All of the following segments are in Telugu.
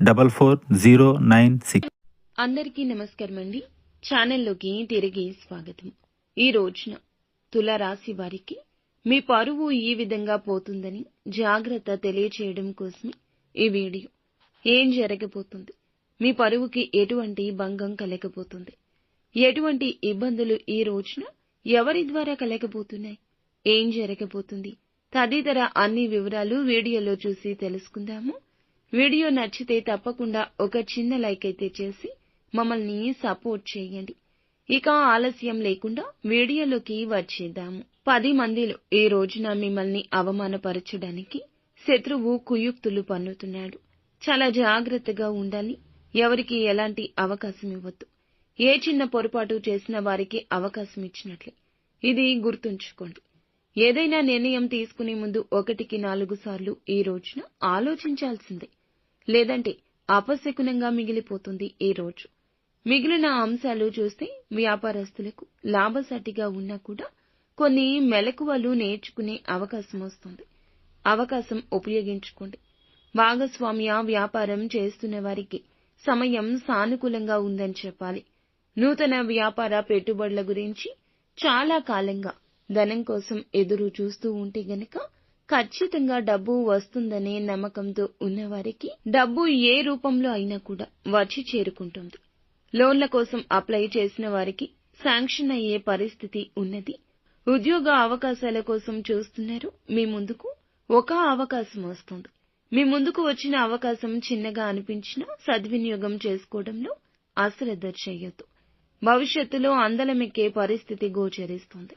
double four zero nine six అందరికీ నమస్కారం అండి ఛానల్లోకి తిరిగి స్వాగతం. ఈ రోజున తులారాశి వారికి మీ పరువు ఈ విధంగా పోతుందని జాగ్రత్త తెలియచేయడం కోసమే ఈ వీడియో. ఏం జరగబోతుంది? మీ పరువుకి ఎటువంటి భంగం కలగబోతుంది? ఎటువంటి ఇబ్బందులు ఈ రోజున ఎవరి ద్వారా కలగబోతున్నాయి? ఏం జరగబోతుంది? తదితర అన్ని వివరాలు వీడియోలో చూసి తెలుసుకుందాము. వీడియో నచ్చితే తప్పకుండా ఒక చిన్న లైక్ అయితే చేసి మమ్మల్ని సపోర్ట్ చేయండి. ఇక ఆలస్యం లేకుండా వీడియోలోకి వచ్చేద్దాము. పది మందిలో ఈ రోజున మిమ్మల్ని అవమానపరచడానికి శత్రువు కుయుక్తులు పన్నుతున్నాడు. చాలా జాగ్రత్తగా ఉండాలి. ఎవరికి ఎలాంటి అవకాశం ఇవ్వద్దు. ఏ చిన్న పొరపాటు చేసిన వారికి అవకాశం ఇచ్చినట్లే. ఇది గుర్తుంచుకోండి. ఏదైనా నిర్ణయం తీసుకునే ముందు ఒకటికి నాలుగు సార్లు ఈ రోజున ఆలోచించాల్సిందే. లేదంటే అపశకునంగా మిగిలిపోతుంది ఈ రోజు. మిగిలిన అంశాలు చూస్తే వ్యాపారస్తులకు లాభసాటిగా ఉన్నా కూడా కొన్ని మెలకువలు నేర్చుకునే అవకాశం వస్తుంది. అవకాశం ఉపయోగించుకోండి. భాగస్వామ్య వ్యాపారం చేస్తున్న వారికి సమయం సానుకూలంగా ఉందని చెప్పాలి. నూతన వ్యాపార పెట్టుబడుల గురించి చాలా కాలంగా ధనం కోసం ఎదురు చూస్తూ ఉంటే గనక ఖచ్చితంగా డబ్బు వస్తుందనే నమ్మకంతో ఉన్నవారికి డబ్బు ఏ రూపంలో అయినా కూడా వచ్చి చేరుకుంటుంది. లోన్ల కోసం అప్లై చేసిన వారికి శాంక్షన్ అయ్యే పరిస్థితి ఉన్నది. ఉద్యోగ అవకాశాల కోసం చూస్తున్నారు. మీ ముందుకు ఒక అవకాశం వస్తుంది. మీ ముందుకు వచ్చిన అవకాశం చిన్నగా అనిపించినా సద్వినియోగం చేసుకోవడంలో అశ్రద్ధ చేయొద్దు. భవిష్యత్తులో అందలమెక్కే పరిస్థితి గోచరిస్తుంది.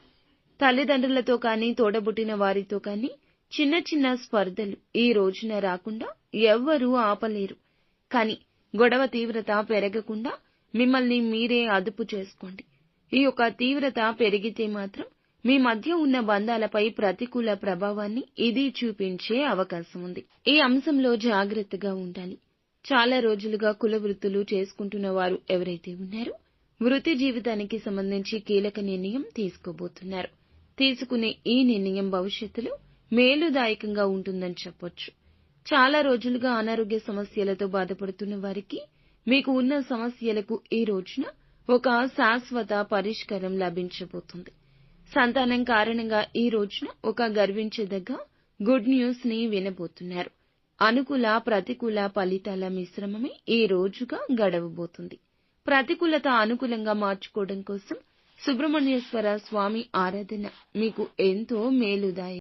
తల్లిదండ్రులతో కానీ తోడబుట్టిన వారితో కానీ చిన్న చిన్న స్పర్ధలు ఈ రోజున రాకుండా ఎవ్వరూ ఆపలేరు. కానీ గొడవ తీవ్రత పెరగకుండా మిమ్మల్ని మీరే అదుపు చేసుకోండి. ఈ యొక్క తీవ్రత పెరిగితే మాత్రం మీ మధ్య ఉన్న బంధాలపై ప్రతికూల ప్రభావాన్ని ఇది చూపించే అవకాశం ఉంది. ఈ అంశంలో జాగ్రత్తగా ఉండాలి. చాలా రోజులుగా కుల వృత్తులు చేసుకుంటున్న వారు ఎవరైతే ఉన్నారో వృత్తి జీవితానికి సంబంధించి కీలక నిర్ణయం తీసుకోబోతున్నారు. తీసుకునే ఈ నిర్ణయం భవిష్యత్తులో మేలుదాయకంగా ఉంటుందని చెప్పొచ్చు. చాలా రోజులుగా అనారోగ్య సమస్యలతో బాధపడుతున్న వారికి మీకు ఉన్న సమస్యలకు ఈ రోజున ఒక శాశ్వత పరిష్కారం లభించబోతుంది. సంతానం కారణంగా ఈ రోజున ఒక గర్వించదగ్గ గుడ్ న్యూస్ని వినబోతున్నారు. అనుకూల ప్రతికూల ఫలితాల మిశ్రమమే ఈ రోజుగా గడవబోతుంది. ప్రతికూలత అనుకూలంగా మార్చుకోవడం కోసం సుబ్రహ్మణ్యేశ్వర స్వామి ఆరాధన మీకు ఎంతో మేలుదాయ